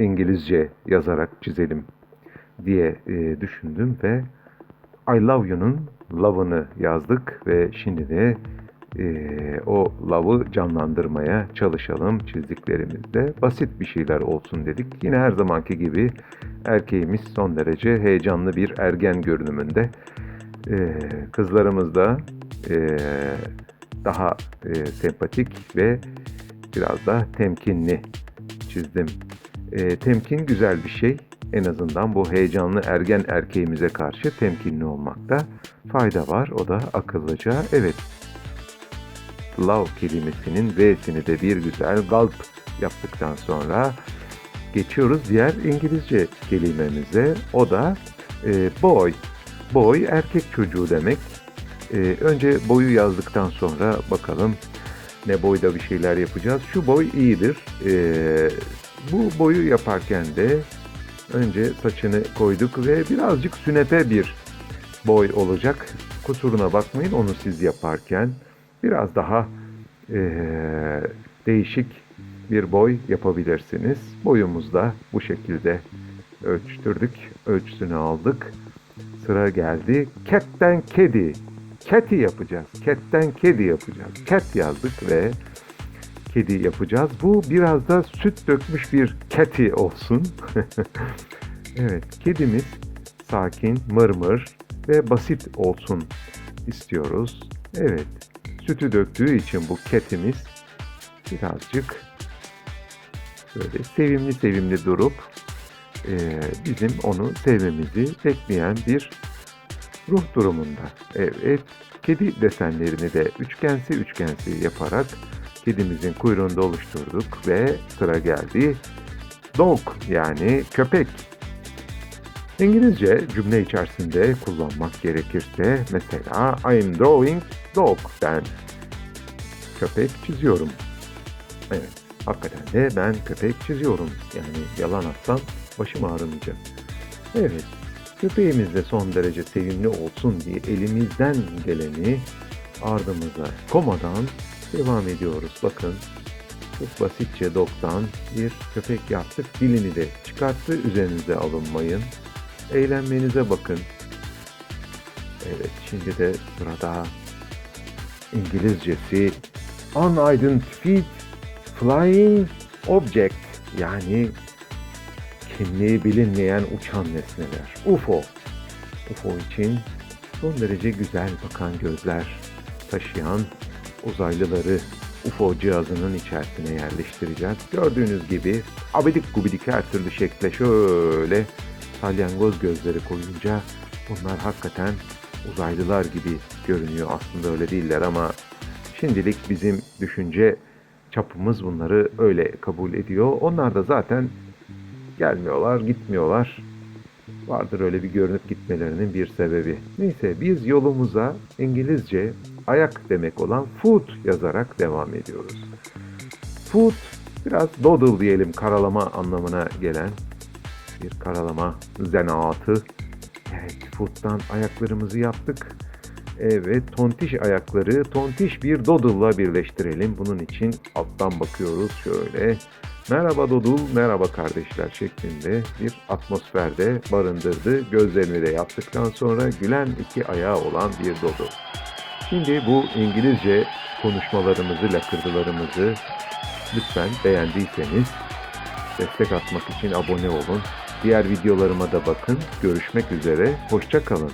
İngilizce yazarak çizelim diye e, düşündüm ve I love you'nun love'ını yazdık ve şimdi de e, o love'ı canlandırmaya çalışalım çizdiklerimizde. Basit bir şeyler olsun dedik. Yine her zamanki gibi erkeğimiz son derece heyecanlı bir ergen görünümünde. E, kızlarımız da e, daha e, sempatik ve biraz da temkinli çizdim. E, temkin güzel bir şey. En azından bu heyecanlı ergen erkeğimize karşı temkinli olmakta fayda var. O da akıllıca. Evet. Love kelimesinin V'sini de bir güzel gulp yaptıktan sonra geçiyoruz diğer İngilizce kelimemize. O da e, boy. Boy erkek çocuğu demek. E, önce boyu yazdıktan sonra bakalım ne boyda bir şeyler yapacağız. Şu boy iyidir. E, bu boyu yaparken de önce saçını koyduk ve birazcık sünepe bir boy olacak. Kusuruna bakmayın onu siz yaparken biraz daha eee, değişik bir boy yapabilirsiniz. Boyumuzu da bu şekilde ölçtürdük. Ölçüsünü aldık. Sıra geldi. Cat'ten kedi. Cat'i yapacağız. Cat'ten kedi yapacağız. Cat yazdık ve kedi yapacağız. Bu biraz da süt dökmüş bir keti olsun. evet, kedimiz sakin, mırmır ve basit olsun istiyoruz. Evet, sütü döktüğü için bu ketimiz birazcık böyle sevimli sevimli durup eee, bizim onu sevmemizi bekleyen bir ruh durumunda. Evet, kedi desenlerini de üçgensi üçgensi yaparak kedimizin kuyruğunda oluşturduk ve sıra geldi dog yani köpek. İngilizce cümle içerisinde kullanmak gerekirse mesela I'm drawing dog ben köpek çiziyorum. Evet hakikaten de ben köpek çiziyorum. Yani yalan atsam başım ağrımayacak. Evet köpeğimiz de son derece sevimli olsun diye elimizden geleni ardımıza komadan devam ediyoruz. Bakın çok basitçe dog'dan bir köpek yaptık. Dilini de çıkarttı. Üzerinize alınmayın. Eğlenmenize bakın. Evet şimdi de sırada İngilizcesi Unidentified Flying Object yani kimliği bilinmeyen uçan nesneler. UFO. UFO için son derece güzel bakan gözler taşıyan uzaylıları UFO cihazının içerisine yerleştireceğiz. Gördüğünüz gibi abidik gubidik her türlü şekle şöyle salyangoz gözleri koyunca bunlar hakikaten uzaylılar gibi görünüyor. Aslında öyle değiller ama şimdilik bizim düşünce çapımız bunları öyle kabul ediyor. Onlar da zaten gelmiyorlar, gitmiyorlar. Vardır öyle bir görünüp gitmelerinin bir sebebi. Neyse biz yolumuza İngilizce ayak demek olan foot yazarak devam ediyoruz. Foot biraz doodle diyelim karalama anlamına gelen bir karalama zanaatı. Evet foot'tan ayaklarımızı yaptık. Evet tontiş ayakları tontiş bir doodle'la birleştirelim. Bunun için alttan bakıyoruz şöyle. Merhaba Dodul, merhaba kardeşler şeklinde bir atmosferde barındırdı. Gözlerini de yaptıktan sonra gülen iki ayağı olan bir Dodul. Şimdi bu İngilizce konuşmalarımızı, lakırdılarımızı lütfen beğendiyseniz destek atmak için abone olun. Diğer videolarıma da bakın. Görüşmek üzere, hoşça kalın.